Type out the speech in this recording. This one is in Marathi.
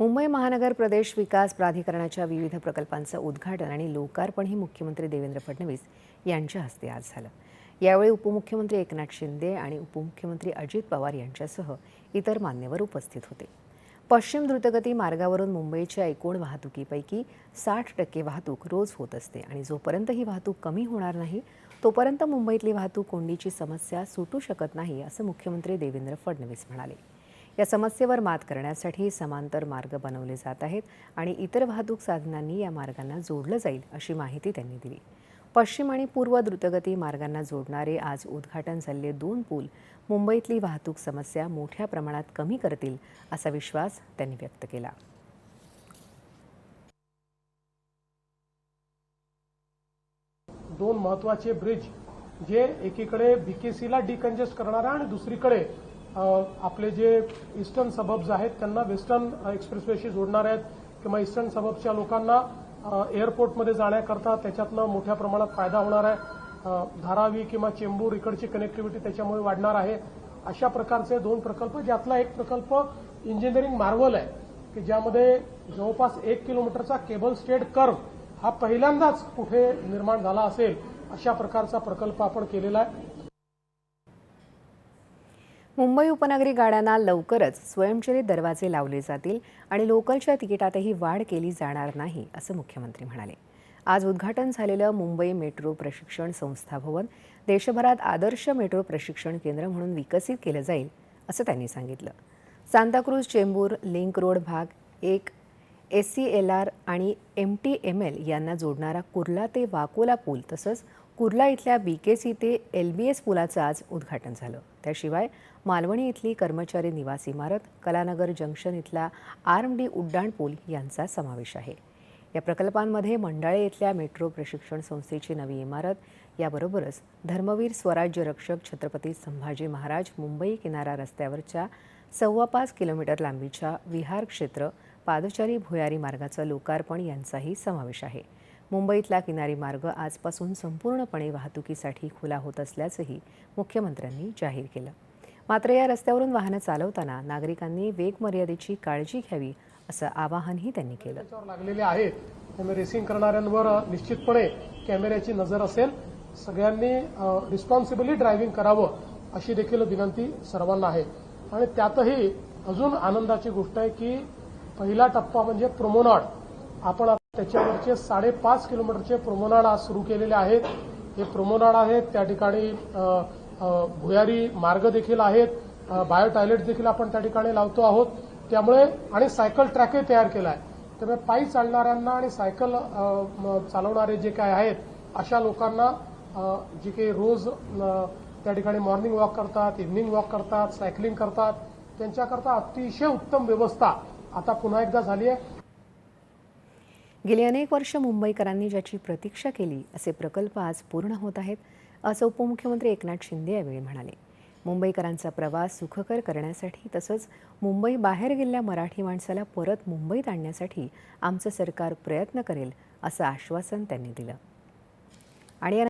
मुंबई महानगर प्रदेश विकास प्राधिकरणाच्या विविध प्रकल्पांचं उद्घाटन आणि लोकार्पणही मुख्यमंत्री देवेंद्र फडणवीस यांच्या हस्ते आज झालं. यावेळी उपमुख्यमंत्री एकनाथ शिंदे आणि उपमुख्यमंत्री अजित पवार यांच्यासह इतर मान्यवर उपस्थित होते. पश्चिम द्रुतगती मार्गावरून मुंबईच्या एकूण वाहतुकीपैकी साठ टक्के वाहतूक रोज होत असते आणि जोपर्यंत ही वाहतूक कमी होणार नाही तोपर्यंत मुंबईतली वाहतूक कोंडीची समस्या सुटू शकत नाही असं मुख्यमंत्री देवेंद्र फडणवीस म्हणाले. या समस्येवर मात करण्यासाठी समांतर मार्ग बनवले जात आहेत आणि इतर वाहतूक साधनांनी या मार्गांना जोडलं जाईल अशी माहिती त्यांनी दिली. पश्चिम आणि पूर्व द्रुतगती मार्गांना जोडणारे आज उद्घाटन झालेले दोन पूल मुंबईतली वाहतूक समस्या मोठ्या प्रमाणात कमी करतील असा विश्वास त्यांनी व्यक्त केला. दोन महत्त्वाचे ब्रिज जे एकीकडे बीकेसीला डिकंजेस्ट करणारा आणि दुसरीकडे आपले जे ईस्टर्न सबब्स आहेत त्यांना वेस्टर्न एक्सप्रेसवेशी जोडणार आहेत किंवा ईस्टर्न सबबच्या लोकांना एअरपोर्टमध्ये जाण्याकरता त्याच्यातनं मोठ्या प्रमाणात फायदा होणार आहे. धारावी किंवा चेंबूर इकडची कनेक्टिव्हिटी त्याच्यामुळे वाढणार आहे. अशा प्रकारचे दोन प्रकल्प ज्यातला एक प्रकल्प इंजिनिअरिंग मार्वल आहे की ज्यामध्ये जवळपास एक किलोमीटरचा केबल स्टेड कर्व हा पहिल्यांदाच कुठे निर्माण झाला असेल अशा प्रकारचा प्रकल्प आपण केलेला आहे. मुंबई उपनगरी गाड्यांना लवकरच स्वयंचलित दरवाजे लावले जातील आणि लोकलच्या तिकिटातही वाढ केली जाणार नाही असं मुख्यमंत्री म्हणाले. आज उद्घाटन झालेलं मुंबई मेट्रो प्रशिक्षण संस्था भवन देशभरात आदर्श मेट्रो प्रशिक्षण केंद्र म्हणून विकसित केलं जाईल असं त्यांनी सांगितलं. सांताक्रूज चेंबूर लिंक रोड भाग एक एस सी एल आर आणि एम टी एम एल यांना जोडणारा कुर्ला ते वाकोला पूल तसंच कुर्ला इथल्या बी के सी ते एल बी एस पुलाचं आज उद्घाटन झालं. त्याशिवाय मालवणी इथली कर्मचारी निवास इमारत कलानगर जंक्शन इथला आर्म डी उड्डाण पूल यांचा समावेश आहे. या प्रकल्पांमध्ये मंडाळे इथल्या मेट्रो प्रशिक्षण संस्थेची नवी इमारत याबरोबरच धर्मवीर स्वराज्य रक्षक छत्रपती संभाजी महाराज मुंबई किनारा रस्त्यावरच्या सव्वा पाच किलोमीटर लांबीच्या विहार क्षेत्र पादचारी भुयारी मार्गाचं लोकार्पण यांचाही समावेश आहे. मुंबईतला किनारी मार्ग आजपासून संपूर्णपणे वाहतुकीसाठी खुला होत असल्याचंही मुख्यमंत्र्यांनी जाहीर केलं. मात्र या रस्त्यावरून वाहनं चालवताना नागरिकांनी वेग मर्यादेची काळजी घ्यावी असं आवाहनही त्यांनी केलं. लागलेले आहेत. त्यामुळे रेसिंग करणाऱ्यांवर निश्चितपणे कॅमेऱ्याची नजर असेल. सगळ्यांनी रिस्पॉन्सिबली ड्रायव्हिंग करावं अशी देखील विनंती सर्वांना आहे. आणि त्यातही अजून आनंदाची गोष्ट आहे की पहिला टप्पा म्हणजे प्रोमोनाड आपण त्याच्यावरचे साडेपाच किलोमीटरचे प्रोमोनाड आज सुरू केलेले आहेत. हे प्रोमोनाड आहेत. त्या ठिकाणी भुयारी मार्ग देखील आहेत. बायो टॉयलेट देखील आपण त्या ठिकाणी लावतो आहोत. त्यामुळे आणि सायकल ट्रॅकही तयार केला आहे त्यामुळे पायी चालणाऱ्यांना आणि सायकल चालवणारे जे काय आहेत अशा लोकांना जे काही रोज त्या ठिकाणी मॉर्निंग वॉक करतात इव्हनिंग वॉक करतात सायकलिंग करतात त्यांच्याकरता अतिशय उत्तम व्यवस्था आता पुन्हा एकदा झाली आहे. गेली अनेक वर्ष मुंबईकरांनी ज्याची प्रतीक्षा केली असे प्रकल्प आज पूर्ण होत आहेत असं उपमुख्यमंत्री एकनाथ शिंदे यावेळी म्हणाले. मुंबईकरांचा प्रवास सुखकर करण्यासाठी तसंच मुंबई बाहेर गेलेल्या मराठी माणसाला परत मुंबईत आणण्यासाठी आमचं सरकार प्रयत्न करेल असं आश्वासन त्यांनी दिलं. आणि